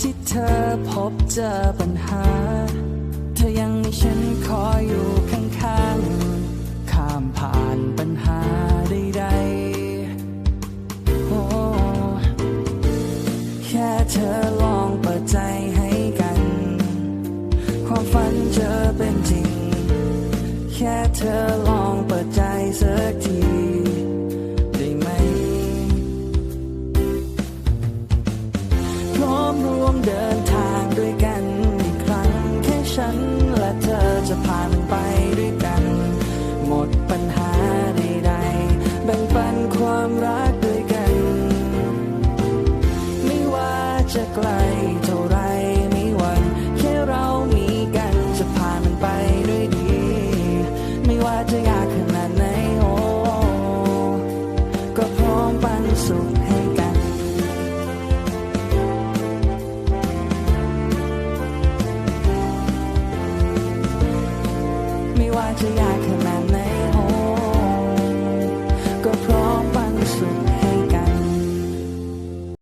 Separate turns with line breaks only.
ที่เธอพบเจอปัญหา เธอยังมีฉันคอยอยู่ข้างๆ ข้ามผ่านปัญหาใดๆโอ้แค่เธอลองเปิดใจให้กัน ความฝันจะเป็นจริง แค่เธอลอง มร่วมเดินทางด้วยกันอีกครั้ง แค่ฉันและเธอจะผ่านไปด้วยกัน หมดปัญหาใดๆแบ่งปันความรักด้วยกัน ไม่ว่าจะไกลเท่าไรไม่หวันแค่เรามีกันจะผ่านมันไปด้วยดี ไม่ว่าจะยากขนาดไหนโอ้ก็พร้อมปันสุข ให้กันไม่ว่าจะย